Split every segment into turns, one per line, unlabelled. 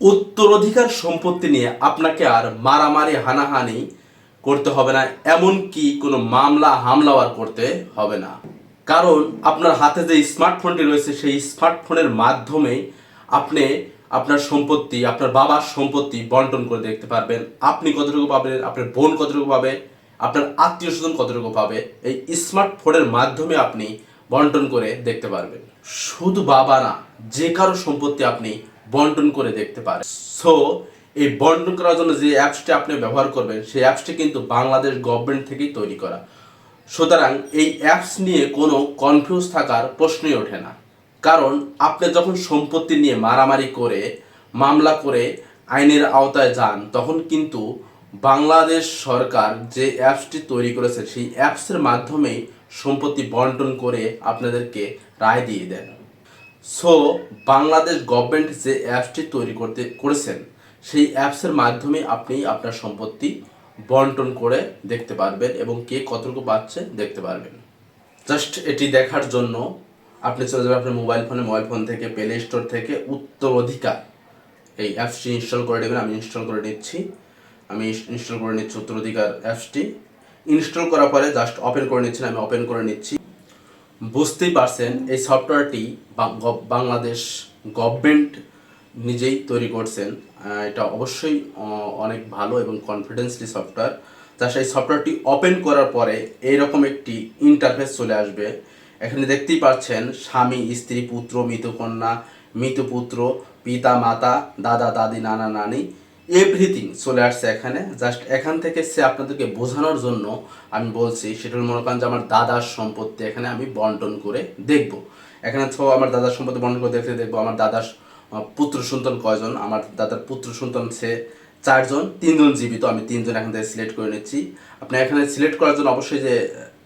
উত্তরাধিকার সম্পত্তি নিয়ে আপনাকে আর মারামারি, হানাহানি করতে হবে না, এমনকি কোনো মামলা, হামলাও আর করতে হবে না। কারণ আপনার হাতে যে স্মার্টফোনটি রয়েছে, সেই স্মার্টফোনের মাধ্যমে আপনি আপনার সম্পত্তি, আপনার বাবার সম্পত্তি বন্টন করে দেখতে পারবেন। আপনি কতটুকু পাবেন, আপনার বোন কতটুকু পাবে, আপনার আত্মীয় স্বজন কতটুকু পাবে, এই স্মার্টফোনের মাধ্যমে আপনি বন্টন করে দেখতে পারবেন। শুধু বাবা না, যে কারও সম্পত্তি আপনি বন্টন করে দেখতে পারে। সো এই বন্টন করার জন্য যে অ্যাপসটি আপনি ব্যবহার করবেন, সেই অ্যাপসটি কিন্তু বাংলাদেশ গভর্নমেন্ট থেকেই তৈরি করা। সুতরাং এই অ্যাপস নিয়ে কোনো কনফিউজ থাকার প্রশ্নই ওঠে না। কারণ আপনি যখন সম্পত্তি নিয়ে মারামারি করে, মামলা করে আইনের আওতায় যান, তখন কিন্তু বাংলাদেশ সরকার যে অ্যাপসটি তৈরি করেছে, সেই অ্যাপসের মাধ্যমেই সম্পত্তি বন্টন করে আপনাদেরকে রায় দিয়ে দেন। সো বাংলাদেশ গভর্নমেন্ট যে অ্যাপসটি তৈরি করতে করেছেন, সেই অ্যাপসের মাধ্যমে আপনি আপনার সম্পত্তি বন্টন করে দেখতে পারবেন এবং কে কতটুকু পাচ্ছে দেখতে পারবেন। জাস্ট এটি দেখার জন্য আপনি চলে যাবেন আপনার মোবাইল ফোনে মোবাইল ফোন থেকে প্লে স্টোর থেকে উত্তর অধিকার এই অ্যাপসটি ইনস্টল করে নেবেন, আমি ইনস্টল করে নিচ্ছি। আমি ইনস্টল করে নিচ্ছি উত্তর অধিকার অ্যাপসটি ইনস্টল করার পরে জাস্ট ওপেন করে নিচ্ছি আমি ওপেন করে নিচ্ছি। বুঝতেই পারছেন, এই সফটওয়্যারটি বাংলাদেশ গভর্নমেন্ট নিজেই তৈরি করছেন। এটা অবশ্যই অনেক ভালো এবং কনফিডেন্সলি সফটওয়্যার তা সেই সফটওয়্যারটি ওপেন করার পরে এইরকম একটি ইন্টারফেস চলে আসবে। এখানে দেখতেই পাচ্ছেন, স্বামী, স্ত্রী, পুত্র মৃতকন্যা মৃতপুত্র পিতা, মাতা, দাদা, দাদি, নানা, নানি। এভরিথিং চলে আসছে এখানে জাস্ট এখান থেকে সে আপনাদেরকে বোঝানোর জন্য আমি বলছি সেটা মনে করেন যে আমার দাদার সম্পত্তি এখানে আমি বন্টন করে দেখব। এখানে তো আমার দাদার সম্পত্তি বন্টন করে দেখতে দেখব, আমার দাদার পুত্র সন্তান কয়জন, আমার দাদার পুত্র সন্তান সে চারজন, তিনজন জীবিত, আমি তিনজন এখান থেকে সিলেক্ট করে নিচ্ছি। আপনি এখানে সিলেক্ট করার জন্য অবশ্যই যে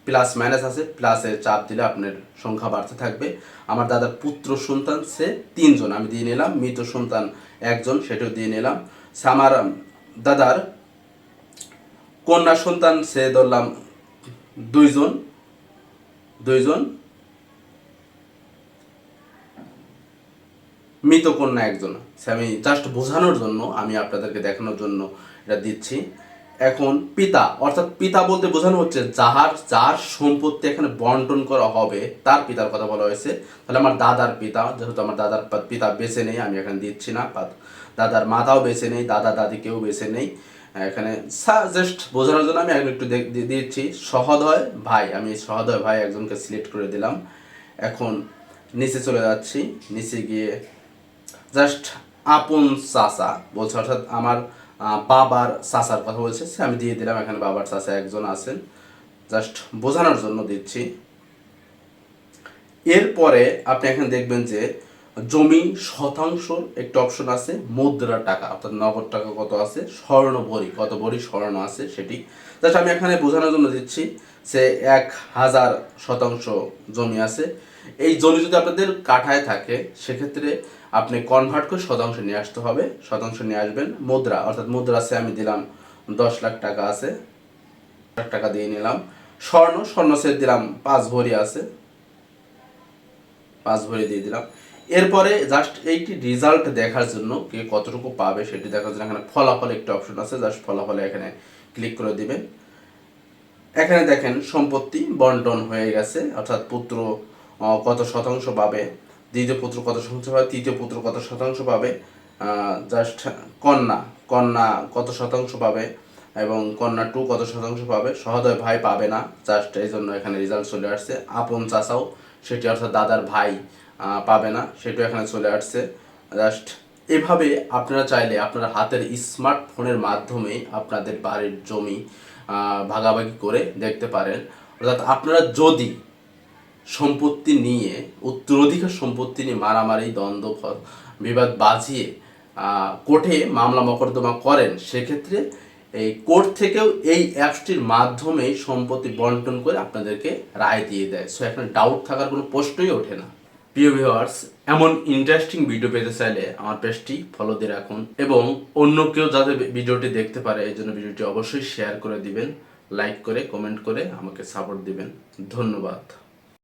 প্লাস মাইনাস আছে প্লাসে চাপ দিলে আপনার সংখ্যা বাড়তে থাকবে। আমার দাদার পুত্র সন্তান সে তিনজন, আমি দিয়ে নিলাম, মৃত সন্তান একজন, সেটাও দিয়ে নিলাম। আমার দাদার কন্যা সন্তান সে ধরলাম দুইজন দুইজন মৃত কন্যা একজন। সে আমি জাস্ট বোঝানোর জন্য, আমি আপনাদেরকে দেখানোর জন্য এটা দিচ্ছি। এখন পিতা, অর্থাৎ পিতা বলতে বোঝানো হচ্ছে যাহার, যার সম্পত্তি এখানে বন্টন করা হবে, তার পিতার কথা বলা হয়েছে। তাহলে আমার দাদার পিতা, যেহেতু আমার দাদার পিতা বেছে নেই, আমি এখানে দিচ্ছি না দাদার মাতাও বেছে নেই, দাদা দাদি কেউ বেছে নেই এখানে জাস্ট বোঝানোর জন্য আমি একটু দেখ- দিয়ে দিচ্ছি। সহদয় ভাই, আমি সহদয় ভাই একজনকে সিলেক্ট করে দিলাম। এখন নিচে চলে যাচ্ছি। নিচে গিয়ে জাস্ট আপন চাচা বলছে, অর্থাৎ আমার বাবার চাচার কথা বলছে। সে আমি দিয়ে দিলাম, এখানে বাবার চাচা একজন আছেন। জাস্ট বোঝানোর জন্য দিচ্ছি। এরপরে আপনি এখানে দেখবেন যে জমি শতাংশ একটা অপশন আছে, মুদ্রা টাকা, অর্থাৎ নগদ টাকা কত আছে, স্বর্ণ ভরি কত ভরি স্বর্ণ আছে সেটি। জাস্ট আমি এখানে বোঝানোর জন্য দিচ্ছি যে এক হাজার শতাংশ জমি আছে। এই জমি যদি আপনাদের কাঠায় থাকে, সেক্ষেত্রে আপনি কনভার্ট করে শতাংশ নিয়ে আসতে হবে। শতাংশ নিয়ে আসবেন মুদ্রা, অর্থাৎ মুদ্রা আছে আমি দিলাম দশ লাখ টাকা আছে। লাখ টাকা দিয়ে নিলাম। স্বর্ণ স্বর্ণ সে দিলাম পাঁচ ভরি আছে। পাঁচ ভরি দিয়ে দিলাম। এরপরে জাস্ট এইটি রেজাল্ট দেখার জন্য কে কতটুকু পাবে সেটি দেখার জন্য এখানে ফলাফল একটা অপশন আছে জাস্ট ফলাফলে এখানে ক্লিক করে দিবেন। এখানে দেখেন সম্পত্তি বন্টন হয়ে গেছে, অর্থাৎ পুত্র কত শতাংশ পাবে, দ্বিতীয় পুত্র কত শতাংশ পাবে, তৃতীয় পুত্র কত শতাংশ পাবে জাস্ট কন্যা কন্যা কত শতাংশ পাবে এবং কন্যা টু কত শতাংশ পাবে? সহদয় ভাই পাবে না। জাস্ট এই জন্য এখানে রেজাল্ট চলে আসছে। আপন চাচাও, সেটি অর্থাৎ দাদার ভাই পাবে না। সেটাও এখানে চলে আসছে। জাস্ট এভাবে আপনারা চাইলে আপনার হাতের স্মার্টফোনের মাধ্যমে আপনাদের বাড়ির জমি ভাগাভাগি করে দেখতে পারেন। অর্থাৎ আপনারা যদি সম্পত্তি নিয়ে উত্তরাধিকার সম্পত্তি নিয়ে মারামারি, দ্বন্দ্ব বিবাদ বাজিয়ে কোর্টে মামলা, মকদ্দমা করেন, সেক্ষেত্রে এই কোর্ট থেকেও এই অ্যাপসটির মাধ্যমে সম্পত্তি বন্টন করে আপনাদেরকে রায় দিয়ে দেয়। সো এখানে ডাউট থাকার কোনো প্রশ্নই ওঠে না। প্রিয় ভিউয়ার্স এমন ইন্টারেস্টিং ভিডিও পেতে চাইলে আমার পেজটি ফলো দিয়ে রাখুন এবং অন্য কেউ যাতে ভিডিওটি দেখতে পারে, এই জন্য ভিডিওটি অবশ্যই শেয়ার করে দিবেন লাইক করে কমেন্ট করে আমাকে সাপোর্ট দিবেন। ধন্যবাদ।